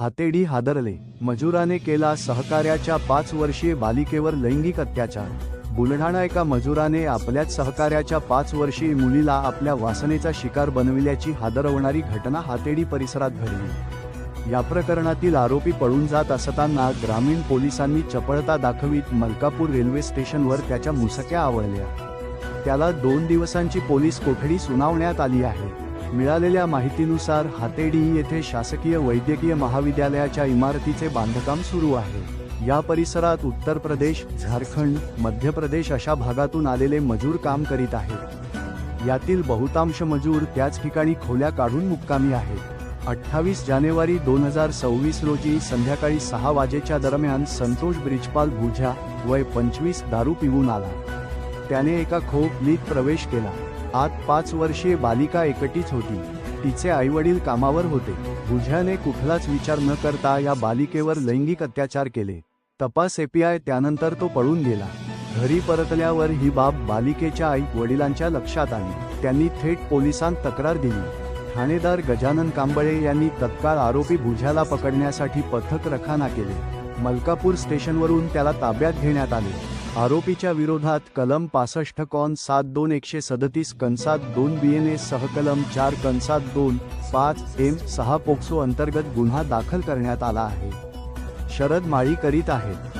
हातेडी हादरले. मजुराने केला सहकार्याच्या पाच वर्षीय बालिकेवर लैंगिक अत्याचार. बुलढाणा एका मजुराने आपल्याच सहकार्याच्या पाच वर्षीय मुलीला आपल्या वासनेचा शिकार बनविल्याची हादरवणारी घटना हातेडी परिसरात घडली. या प्रकरणातील आरोपी पळून जात असताना ग्रामीण पोलिसांनी चपळता दाखवीत मलकापूर रेल्वे स्टेशनवर त्याच्या मुसक्या आवळल्या. त्याला दोन दिवसांची पोलीस कोठडी सुनावण्यात आली आहे. मिळालेल्या माहितीनुसार हातेडी येथे शासकीय वैद्यकीय महाविद्यालयाच्या इमारतीचे बांधकाम सुरू आहे. या परिसरात उत्तर प्रदेश झारखंड मध्य प्रदेश अशा भागातून आलेले मजूर काम करीत आहेत. यातील बहुतांश मजूर त्याच ठिकाणी खोल्या काढून मुक्कामी आहेत. अठ्ठावीस जानेवारी दोन हजार सव्वीस रोजी संध्याकाळी सहा वाजेच्या दरम्यान संतोष ब्रिजपाल भुजा वय पंचवीस दारू पिऊन आला. त्याने एका खोपलीत प्रवेश केला. आत पाच वर्षीय बालिका एकटीच होती. तिचे आईवडील कामावर होते. भुजयाने कुठलाच विचार न करता या बालिकेवर लैंगिक अत्याचार केले. तपास एपीआय त्यानंतर तो पळून गेला. घरी परतल्यावर ही बाब बालिकेच्या आई वडिलांच्या लक्षात आली. त्यांनी थेट पोलिसांत तक्रार दिली. ठाणेदार गजानन कांबळे यांनी तत्काळ आरोपी भुजाला पकडण्यासाठी पथक रखाना केले. मलकापूर स्टेशनवरून त्याला ताब्यात घेण्यात आले. आरोपीच्या विरोधात कलम पासष्ट कॉन सात दोन एकशे सदतीस कंसात दोन बी एन सह कलम चार कंसात दोन पाच एम सहा पोक्सो अंतर्गत गुन्हा दाखल करण्यात आला आहे. शरद माळी करीत आहेत.